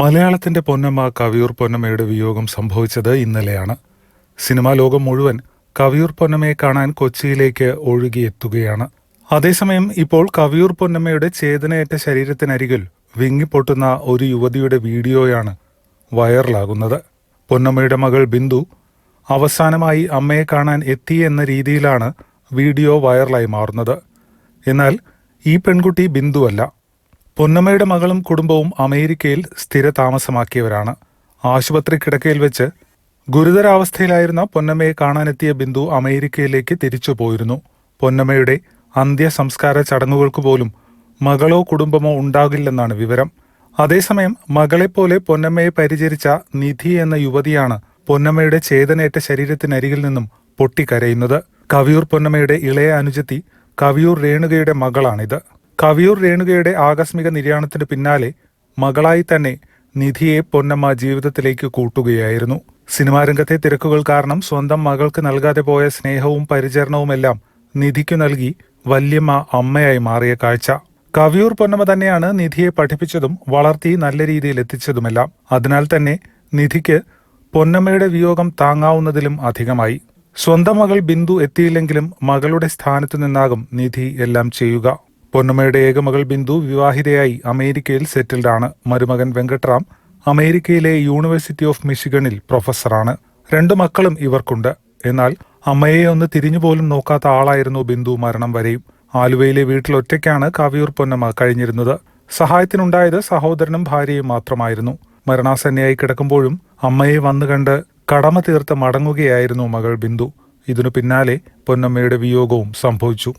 മലയാളത്തിന്റെ പൊന്നമ്മ കവിയൂർ പൊന്നമ്മയുടെ വിയോഗം സംഭവിച്ചത് ഇന്നലെയാണ്. സിനിമാ ലോകം മുഴുവൻ കവിയൂർ പൊന്നമ്മയെ കാണാൻ കൊച്ചിയിലേക്ക് ഒഴുകിയെത്തുകയാണ്. അതേസമയം ഇപ്പോൾ കവിയൂർ പൊന്നമ്മയുടെ ചേതനയേറ്റ ശരീരത്തിനരികിൽ വിങ്ങിപ്പൊട്ടുന്ന ഒരു യുവതിയുടെ വീഡിയോയാണ് വൈറലാകുന്നത്. പൊന്നമ്മയുടെ മകൾ ബിന്ദു അവസാനമായി അമ്മയെ കാണാൻ എത്തി എന്ന രീതിയിലാണ് വീഡിയോ വൈറലായി മാറുന്നത്. എന്നാൽ ഈ പെൺകുട്ടി ബിന്ദുവല്ല. പൊന്നമ്മയുടെ മകളും കുടുംബവും അമേരിക്കയിൽ സ്ഥിര താമസമാക്കിയവരാണ് ആശുപത്രി കിടക്കയിൽ വെച്ച് ഗുരുതരാവസ്ഥയിലായിരുന്ന പൊന്നമ്മയെ കാണാനെത്തിയ ബിന്ദു അമേരിക്കയിലേക്ക് തിരിച്ചു പോയിരുന്നു. പൊന്നമ്മയുടെ അന്ത്യ സംസ്കാര ചടങ്ങുകൾക്ക് പോലും മകളോ കുടുംബമോ ഉണ്ടാകില്ലെന്നാണ് വിവരം. അതേസമയം മകളെപ്പോലെ പൊന്നമ്മയെ പരിചരിച്ച നിധി എന്ന യുവതിയാണ് പൊന്നമ്മയുടെ ചേതനേറ്റ ശരീരത്തിനരികിൽ നിന്നും പൊട്ടിക്കരയുന്നത്. കവിയൂർ പൊന്നമ്മയുടെ ഇളയ അനുജത്തി കവിയൂർ രേണുകയുടെ മകളാണിത്. കവിയൂർ രേണുകയുടെ ആകസ്മിക നിര്യാണത്തിന് പിന്നാലെ മകളായി തന്നെ നിധിയെ പൊന്നമ്മ ജീവിതത്തിലേക്ക് കൂട്ടുകയായിരുന്നു. സിനിമാ രംഗത്തെ തിരക്കുകൾ കാരണം സ്വന്തം മകൾക്ക് നൽകാതെ പോയ സ്നേഹവും പരിചരണവുമെല്ലാം നിധിക്കു നൽകി വല്യമ്മ അമ്മയായി മാറിയ കാഴ്ച. കവിയൂർ പൊന്നമ്മ തന്നെയാണ് നിധിയെ പഠിപ്പിച്ചതും വളർത്തി നല്ല രീതിയിൽ എത്തിച്ചതുമെല്ലാം. അതിനാൽ തന്നെ നിധിക്ക് പൊന്നമ്മയുടെ വിയോഗം താങ്ങാവുന്നതിലും അധികമായി. സ്വന്തം മകൾ ബിന്ദു എത്തിയില്ലെങ്കിലും മകളുടെ സ്ഥാനത്തു നിന്നാകും നിധി എല്ലാം ചെയ്യുക. പൊന്നമ്മയുടെ ഏകമകൾ ബിന്ദു വിവാഹിതയായി അമേരിക്കയിൽ സെറ്റിൽഡാണ്. മരുമകൻ വെങ്കട്രാം അമേരിക്കയിലെ യൂണിവേഴ്സിറ്റി ഓഫ് മിഷിഗണിൽ പ്രൊഫസറാണ്. രണ്ടു മക്കളും ഇവർക്കുണ്ട്. എന്നാൽ അമ്മയെ ഒന്ന് തിരിഞ്ഞുപോലും നോക്കാത്ത ആളായിരുന്നു ബിന്ദു മരണം വരെയും. ആലുവയിലെ വീട്ടിൽ ഒറ്റയ്ക്കാണ് കവിയൂർ പൊന്നമ്മ കഴിഞ്ഞിരുന്നത്. സഹായത്തിനുണ്ടായത് സഹോദരനും ഭാര്യയും മാത്രമായിരുന്നു. മരണാസന്നയായി കിടക്കുമ്പോഴും അമ്മയെ വന്നു കണ്ട് കടമ തീർത്ത് മടങ്ങുകയായിരുന്നു മകൾ ബിന്ദു. ഇതിനു പിന്നാലെ പൊന്നമ്മയുടെ വിയോഗവും സംഭവിച്ചു.